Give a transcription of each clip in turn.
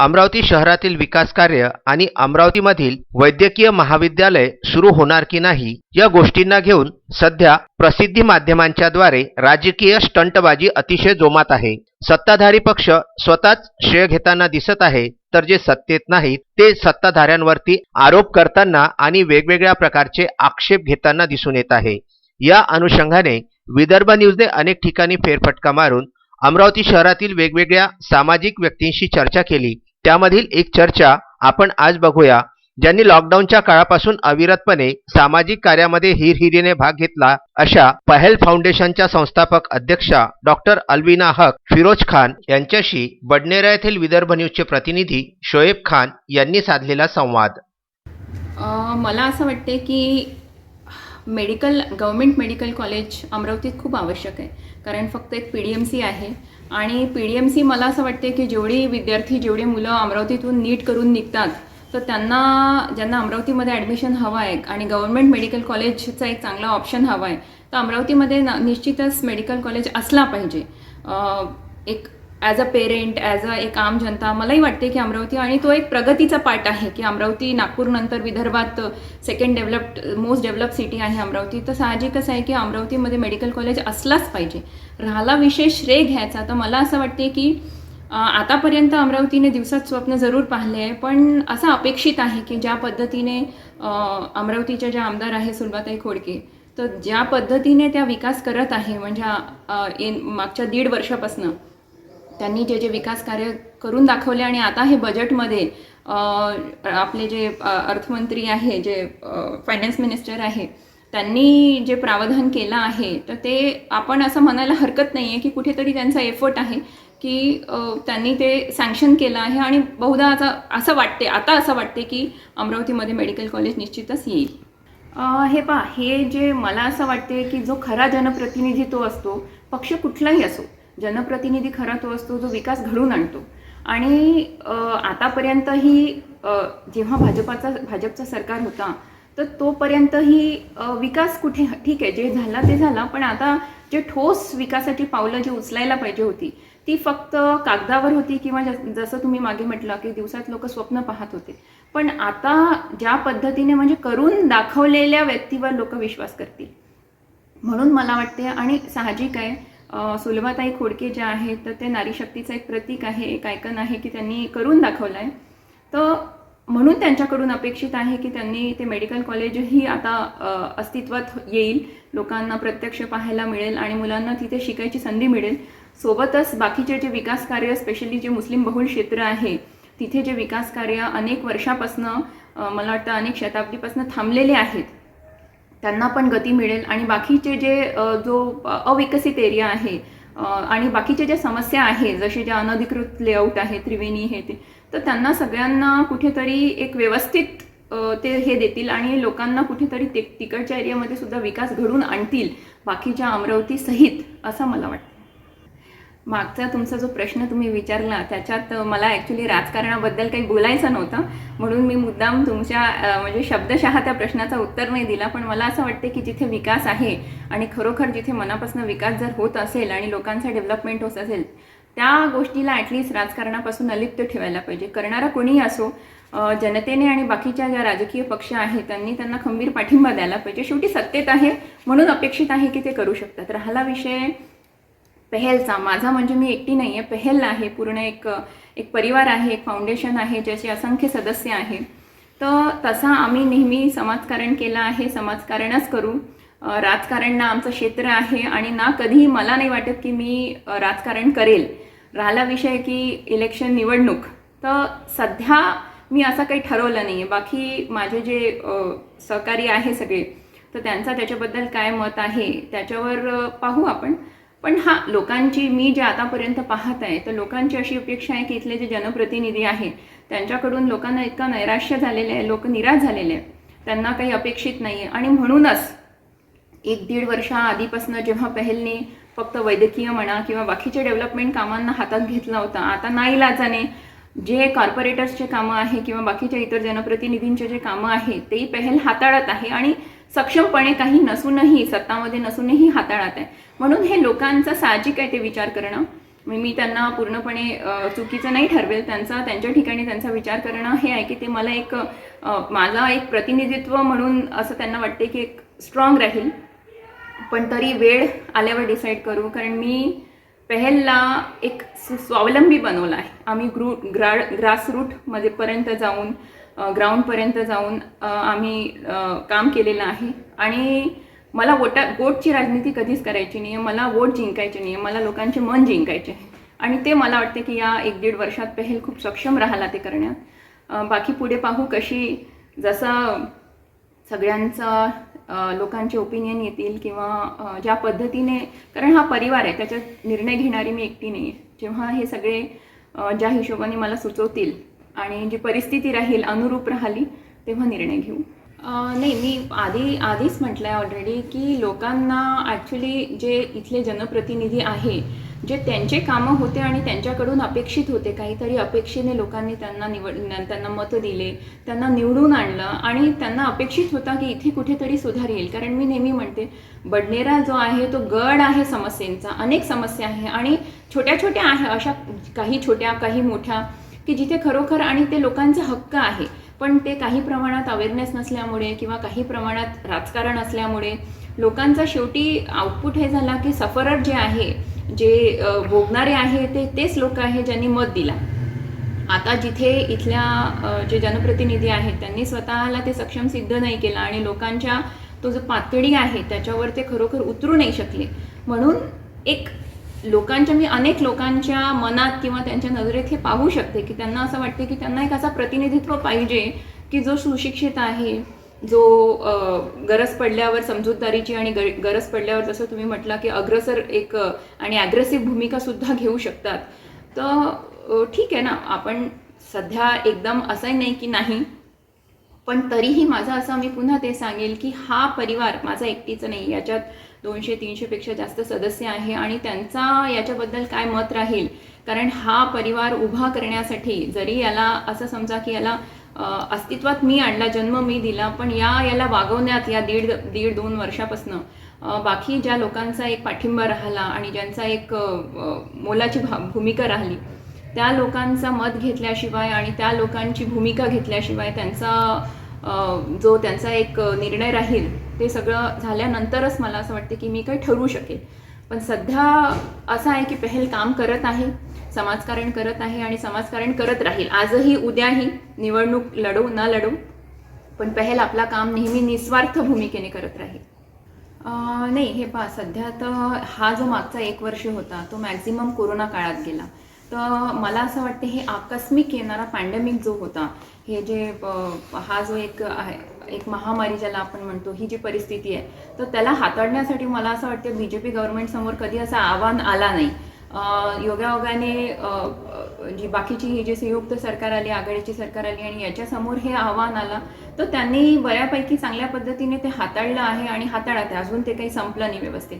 अमरावती शहरातील विकास कार्य आणि अमरावतीमधील वैद्यकीय महाविद्यालय सुरू होणार की नाही या गोष्टींना घेऊन सध्या प्रसिद्धी माध्यमांच्या द्वारे राजकीय स्टंटबाजी अतिशय जोमात आहे. सत्ताधारी पक्ष स्वतःच श्रेय घेताना दिसत आहे तर जे सत्तेत नाहीत ते सत्ताधाऱ्यांवरती आरोप करताना आणि वेगवेगळ्या प्रकारचे आक्षेप घेताना दिसून येत आहे. या अनुषंगाने विदर्भ न्यूजने अनेक ठिकाणी फेरफटका मारून अमरावती शहरातील वेगवेगळ्या सामाजिक व्यक्तींशी चर्चा केली. त्यामधील एक चर्चा आपण आज बघूया ज्यांनी लॉकडाऊनच्या काळापासून अविरतपणे सामाजिक कार्यामध्ये हिरहिरीने भाग घेतला अशा पहेल फाउंडेशनच्या संस्थापक अध्यक्षा डॉक्टर अल्विना हक फिरोज खान यांच्याशी बडनेरा येथील विदर्भ न्यूजचे प्रतिनिधी शोएब खान यांनी साधलेला संवाद. मला असं वाटते की मेडिकल गव्हर्मेंट मेडिकल कॉलेज अमरावतीत खूप आवश्यक आहे. कारण फक्त एक पी डी एम सी आहे. आणि पी डी एम सी मला असं वाटते की जेवढी विद्यार्थी जेवढी मुलं अमरावतीतून नीट करून निघतात तर त्यांना ज्यांना अमरावतीमध्ये ॲडमिशन हवं आहे आणि गव्हर्मेंट मेडिकल कॉलेजचा एक चांगला ऑप्शन हवा आहे तर अमरावतीमध्ये ना निश्चितच मेडिकल कॉलेज असला पाहिजे. एक as a parent as a एक आम जनता मलाही वाटते की अमरावती आणि तो एक प्रगतीचा पार्ट आहे की अमरावती नागपूरनंतर विदर्भात second developed most develop city आहे अमरावती. तर साहजिकच आहे की अमरावतीमध्ये मेडिकल कॉलेज असलाच पाहिजे. राहिला विशेष श्रेय घ्यायचा. तर मला असं वाटते की आतापर्यंत अमरावतीने दिवसात स्वप्न जरूर पाहिले आहे. पण असं अपेक्षित आहे की ज्या पद्धतीने अमरावतीच्या ज्या आमदार आहे सुलभाताई खोडके तर ज्या पद्धतीने त्या विकास करत आहे म्हणजे मागच्या दीड वर्षापासून त्यांनी जे जे विकास कार्य करून दाखवले आणि आता हे बजेटमध्ये आपले जे अर्थमंत्री आहे जे फायनान्स मिनिस्टर आहे त्यांनी जे प्रावधान केलं आहे तर ते आपण असं म्हणायला हरकत नाही आहे की कुठेतरी त्यांचा एफर्ट आहे की त्यांनी ते सँक्शन केलं आहे आणि बहुधा आता असं वाटते आता असं वाटते की अमरावतीमध्ये मेडिकल कॉलेज निश्चितच येईल. हे पहा हे जे मला असं वाटते की जो खरा जनप्रतिनिधी तो असतो पक्ष कुठलाही असो जनप्रतिनिधी खरा तो असतो जो विकास घडून आणतो. आणि आतापर्यंतही जेव्हा भाजपाचा भाजपचा सरकार होता तर तोपर्यंतही विकास कुठे ठीक आहे जे झाला ते झाला पण आता जे ठोस विकासाची पावलं जी उचलायला पाहिजे होती ती फक्त कागदावर होती किंवा जसं तुम्ही मागे म्हटलं की दिवसात लोक स्वप्न पाहत होते. पण आता ज्या पद्धतीने म्हणजे करून दाखवलेल्या व्यक्तीवर लोक विश्वास करतील. म्हणून मला वाटते आणि साहजिक आहे सुलभाताई खोडके ज्या आहेत तर ते नारी शक्तीचं एक प्रतीक आहे एक आयकन आहे की त्यांनी करून दाखवलं आहे तर म्हणून त्यांच्याकडून अपेक्षित आहे की त्यांनी ते मेडिकल कॉलेजही आता अस्तित्वात येईल. लोकांना प्रत्यक्ष पाहायला मिळेल आणि मुलांना तिथे शिकायची संधी मिळेल. सोबतच बाकीचे जे विकास कार्य स्पेशली जे मुस्लिम बहुल क्षेत्र आहे तिथे जे विकास कार्य अनेक वर्षापासनं मला वाटतं अनेक शताब्दीपासून थांबलेले आहेत. त्यांना पण गती मिळेल आणि बाकीचे जे जो अविकसित एरिया आहे आणि बाकीच्या ज्या समस्या आहे जसे ज्या अनधिकृत लेआउट आहे त्रिवेणी हे ते तर त्यांना सगळ्यांना कुठेतरी एक व्यवस्थित ते हे देतील आणि लोकांना कुठेतरी ते तिकडच्या एरियामध्ये सुद्धा विकास घडून आणतील बाकीच्या अमरावती सहित असं मला वाटतं. मागचा तुमचा जो प्रश्न तुम्ही विचारला त्याच्यात मला ॲक्च्युली राजकारणाबद्दल काही बोलायचं नव्हतं. म्हणून मी मुद्दाम तुमच्या म्हणजे शब्दशः त्या प्रश्नाचं उत्तर नाही दिला पण मला असं वाटते की जिथे विकास आहे आणि खरोखर जिथे मनापासून विकास जर होत असेल आणि लोकांचा डेव्हलपमेंट होत असेल त्या गोष्टीला ॲटलिस्ट राजकारणापासून अलिप्त ठेवायला पाहिजे. करणारा कोणीही असो जनतेने आणि बाकीच्या ज्या राजकीय पक्ष आहेत त्यांनी त्यांना खंबीर पाठिंबा द्यायला पाहिजे. शेवटी सत्तेत आहे म्हणून अपेक्षित आहे की ते करू शकतात. राहिला विषय पेहेलचा. माझा म्हणजे मी एकटी नाही आहे पेहेल आहे. पूर्ण एक एक परिवार आहे. एक फाउंडेशन आहे. ज्याचे असंख्य सदस्य आहे. तर तसा आम्ही नेहमी समाजकारण केलं आहे. समाजकारणच करू. राजकारण ना आमचं क्षेत्र आहे आणि ना कधीही मला नाही वाटत की मी राजकारण करेल. राहिला विषय की इलेक्शन निवडणूक. तर सध्या मी असं काही ठरवलं नाही आहे बाकी माझे जे सहकारी आहे सगळे तर त्यांचा त्याच्याबद्दल काय मत आहे त्याच्यावर पाहू आपण. पण हा लोकांची मी जे आतापर्यंत पाहत आहे तर लोकांची अशी अपेक्षा आहे की इथले जे जनप्रतिनिधी आहेत त्यांच्याकडून लोकांना इतका नैराश्य झालेलं आहे लोक निराश झालेले आहे त्यांना काही अपेक्षित नाही आहे आणि म्हणूनच एक दीड वर्षाआधीपासून जेव्हा पहलने फक्त वैद्यकीय म्हणा किंवा बाकीचे डेव्हलपमेंट कामांना हातात घेतला होता आता नाईलाजाने जे कॉर्पोरेटर्सचे कामं आहे किंवा बाकीच्या इतर जनप्रतिनिधींचे जे कामं आहे तेही पहल हाताळत आहे. आणि सक्षमपणे काही नसूनही सत्तामध्ये नसूनही हाताळत आहे. म्हणून हे लोकांचा साहजिक आहे ते विचार करणं. मी त्यांना पूर्णपणे चुकीचं नाही ठरवेल. त्यांचा त्यांच्या ठिकाणी त्यांचा विचार करणं हे आहे की ते मला एक माझा एक प्रतिनिधित्व म्हणून असं त्यांना वाटते की एक स्ट्रॉंग राहील. पण तरी वेळ आल्यावर डिसाईड करू. कारण मी पहलला एक स्वावलंबी बनवला आहे. आम्ही ग्रू ग्रा ग्रासरूटमध्ये पर्यंत जाऊन ग्राउंडपर्यंत जाऊन आम्ही काम केलेलं आहे. आणि मला वोटा वोटची राजनीती कधीच करायची नाही आहे मला वोट जिंकायचे नाही आहे मला लोकांचे मन जिंकायचे आहे. आणि ते मला वाटते की या एक दीड वर्षात पहिल खूप सक्षम राहिला ते करण्यात. बाकी पुढे पाहू कशी जसं सगळ्यांचा लोकांचे ओपिनियन येतील किंवा ज्या पद्धतीने कारण हा परिवार आहे. त्याच्यात निर्णय घेणारी मी एकटी नाही आहे जेव्हा हे सगळे ज्या हिशोबाने मला सुचवतील आणि जी परिस्थिती राहील अनुरूप राहिली तेव्हा निर्णय घेऊ. नाही मी आधी आधीच म्हटलं आहे ऑलरेडी की लोकांना ॲक्च्युली जे इथले जनप्रतिनिधी आहे जे त्यांचे कामं होते आणि त्यांच्याकडून अपेक्षित होते काहीतरी अपेक्षेने लोकांनी त्यांना निवड त्यांना मतं दिले त्यांना निवडून आणलं आणि त्यांना अपेक्षित होता की इथे कुठेतरी सुधार येईल. कारण मी नेहमी म्हणते बडनेरा जो आहे तो गड आहे समस्येंचा अनेक समस्या आहे आणि छोट्या छोट्या आहे अशा काही छोट्या काही मोठ्या की जिथे खरोखर आणि ते लोकांचे हक्क आहे पण ते काही प्रमाणात अवेअरनेस नसल्यामुळे किंवा काही प्रमाणात राजकारण असल्यामुळे लोकांचा शेवटी आउटपुट हे झाला की सफरर जे आहे जे भोगणारे आहे ते तेच लोक आहे ज्यांनी मत दिला. आता जिथे इथल्या जे जनप्रतिनिधी आहेत त्यांनी स्वतःला ते सक्षम सिद्ध नाही केलं आणि लोकांच्या तो जो पातळी आहे त्याच्यावर ते खरोखर उतरू नाही शकले. म्हणून एक लोकांच्या मी अनेक लोकांच्या मनात किंवा त्यांच्या नजरेत हे पाहू शकते की त्यांना असं वाटते की त्यांना एक असा प्रतिनिधित्व पाहिजे की जो सुशिक्षित आहे जो गरज पडल्यावर समजूतदारीची आणि गर- गरज पडल्यावर जसं तुम्ही म्हटला की अग्रसर एक आणि ॲग्रेसिव्ह भूमिका सुद्धा घेऊ शकतात. तर ठीक आहे ना आपण सध्या एकदम असंही नाही की नाही पण तरीही माझं असं मी पुन्हा ते सांगेल की हा परिवार माझा एकटीचं नाही याच्यात दोनशे तीनशेपेक्षा जास्त सदस्य आहे आणि त्यांचा याच्याबद्दल काय मत राहील? कारण हा परिवार उभा करण्यासाठी जरी याला असं समजा की याला अस्तित्वात मी आणला जन्म मी दिला पण या याला वागवण्यात या दीड दीड दोन वर्षापासनं बाकी ज्या लोकांचा एक पाठिंबा राहिला आणि ज्यांचा एक मोलाची भा भूमिका राहिली त्या लोकांचा मत घेतल्याशिवाय आणि त्या लोकांची भूमिका घेतल्याशिवाय त्यांचा जो त्यांचा एक निर्णय राहील ते सगळं झाल्यानंतरच मला असं वाटतं की मी काही ठरवू शकेल. पण सध्या असं आहे की पहल काम करत आहे समाजकारण करत आहे आणि समाजकारण करत राहील. आजही उद्याही निवडणूक लढवू न लढवू पण पहल आपला काम नेहमी निस्वार्थ भूमिकेने करत राहील. नाही हे पहा सध्या तर हा जो मागचा एक वर्ष होता तो मॅक्झिमम कोरोना काळात गेला. तर मला असं वाटते हे आकस्मिक येणारा पॅन्डेमिक जो होता हे जे हा जो एक आहे एक महामारी ज्याला आपण म्हणतो ही जी परिस्थिती आहे तर त्याला हाताळण्यासाठी मला असं वाटतं बी जे पी गव्हर्नमेंटसमोर कधी असं आव्हान आला नाही. योगायोगाने जी बाकीची ही जी संयुक्त सरकार आली आघाडीची सरकार आली आणि याच्यासमोर हे आव्हान आलं तर त्यांनी बऱ्यापैकी चांगल्या पद्धतीने ते हाताळलं आहे आणि हाताळत आहे. अजून ते काही संपलं नाही व्यवस्थित.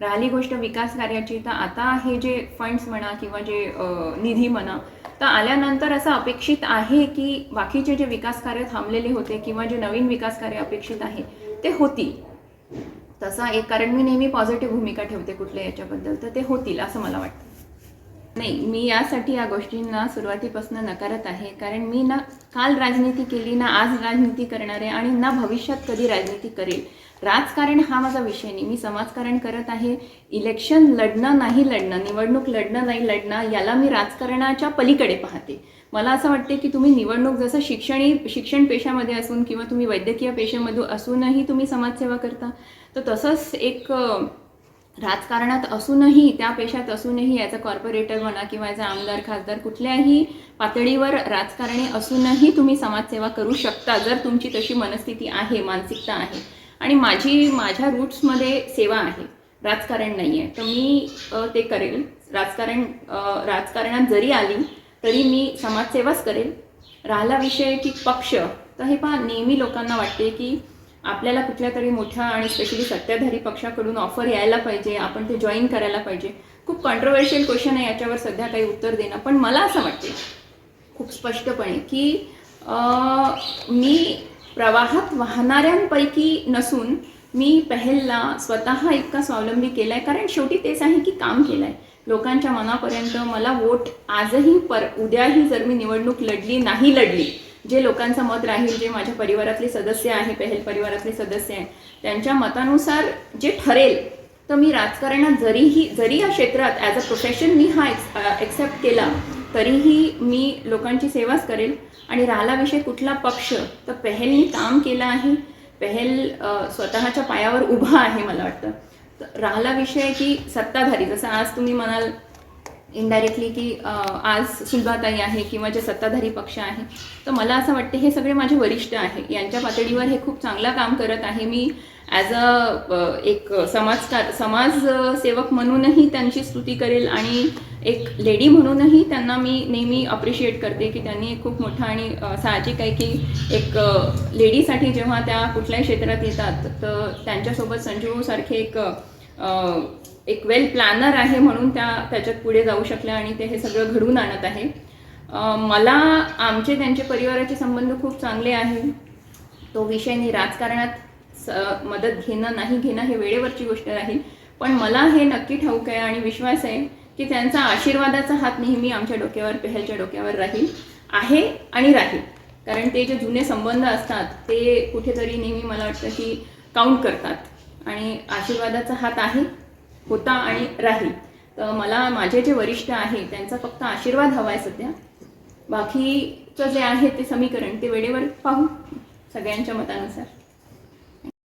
राहिली गोष्ट विकास कार्याची तर आता हे जे फंड्स म्हणा किंवा जे निधी म्हणा तर आल्यानंतर असं अपेक्षित आहे की बाकीचे जे विकास कार्य थांबलेले होते किंवा जे नवीन विकास कार्य अपेक्षित आहे ते होतील. तसा एक कारण मी नेहमी पॉझिटिव्ह भूमिका ठेवते कुठल्या याच्याबद्दल तर ते होतील असं मला वाटतं. नाही मी यासाठी या गोष्टींना सुरुवातीपासून नकारत आहे कारण मी ना काल राजनीती केली ना आज राजनीती करणार आहे आणि ना भविष्यात कधी राजनीती करेल राजकारण हा माझा विषय नाही. मी समाजकारण करत आहे. इलेक्शन लढणं नाही लढणं निवडणूक लढणं नाही लढणं याला मी राजकारणाच्या पलीकडे पाहते. मला असं वाटते की तुम्ही निवडणूक जसं शिक्षणी शिक्षण पेशामध्ये असून किंवा तुम्ही वैद्यकीय पेशामध्ये असूनही तुम्ही समाजसेवा करता तर तसंच एक राजकारणात असूनही त्या पेशात असूनही याचा कॉर्पोरेटर म्हणा किंवा याचा आमदार खासदार कुठल्याही पातळीवर राजकारणी असूनही तुम्ही समाजसेवा करू शकता जर तुमची तशी मनस्थिती आहे मानसिकता आहे. आणि माझी माझ्या रूट्समध्ये सेवा आहे. राजकारण नाही आहे तर मी ते करेल. राजकारण राजकारणात जरी आली तरी मी समाजसेवाच करेल. राहिला विषय की पक्ष तर हे पहा नेहमी लोकांना वाटते की आपल्याला कुठल्या तरी मोठ्या आणि स्पेशली सत्ताधारी पक्षाकडून ऑफर यायला पाहिजे आपण ते जॉईन करायला पाहिजे. खूप कॉन्ट्रोवर्शियल क्वेश्चन आहे याच्यावर सध्या काही उत्तर देणं. पण मला असं वाटते खूप स्पष्टपणे की मी प्रवाहात वाहणाऱ्यांपैकी नसून मी पहेलला स्वतः इतका स्वावलंबी केला आहे कारण शेवटी तेच आहे की काम केलं आहे लोकांच्या मनापर्यंत मला वोट आजही पर उद्याही जर मी निवडणूक लढली नाही लढली जे लोकांचं मत राहील जे माझ्या परिवारातले सदस्य आहे पहल परिवारातले सदस्य आहे त्यांच्या मतानुसार जे ठरेल तर मी राजकारणात जरीही जरी या क्षेत्रात ॲज अ प्रोफेशन मी हा uh, एक्सेप्ट केला तरीही मी लोकांची सेवाच करेल. आणि राहिला विषय कुठला पक्ष? तर पेहेलनी काम केलं आहे. पेहेल स्वतःच्या पायावर उभा आहे मला वाटतं. तर राहिला विषय की सत्ताधारी. जसं आज तुम्ही म्हणाल इनडायरेक्टली की आज सुलभाताई आहे किंवा जे सत्ताधारी पक्ष आहे. तर मला असं वाटते हे सगळे माझे वरिष्ठ आहे. यांच्या पातळीवर हे खूप चांगलं काम करत आहे. मी ॲज अ एक समाजकार समाजसेवक म्हणूनही त्यांची स्तुती करेल आणि एक लेडी म्हणूनही त्यांना मी नेहमी अप्रिशिएट करते की त्यांनी एक खूप मोठा आणि साहजिक आहे की एक लेडीसाठी जेव्हा त्या कुठल्याही क्षेत्रात येतात तर त्यांच्यासोबत संजीवसारखे एक एक वेल प्लॅनर आहे म्हणून त्या त्याच्यात पुढे जाऊ शकल्या आणि ते हे सगळं घडवून आणत आहे. मला आमचे त्यांचे परिवाराचे संबंध खूप चांगले आहे. तो विषय मी राजकारणात स मदत घेणं नाही घेणं हे वेळेवरची गोष्ट राहील. पण मला हे नक्की ठाऊक आहे आणि विश्वास आहे की त्यांचा आशीर्वादाचा हात नेहमी आमच्या डोक्यावर पेहलच्या डोक्यावर राहील आहे आणि राहील. कारण ते जे जुने संबंध असतात ते कुठेतरी नेहमी मला वाटतं की काउंट करतात. आणि आशीर्वादाचा हात आहे. होता आणि राहील. तर मला माझे जे वरिष्ठ आहे त्यांचा फक्त आशीर्वाद हवा आहे सध्या. बाकीचं जे आहे ते समीकरण ते वेळेवर पाहू सगळ्यांच्या मतानुसार.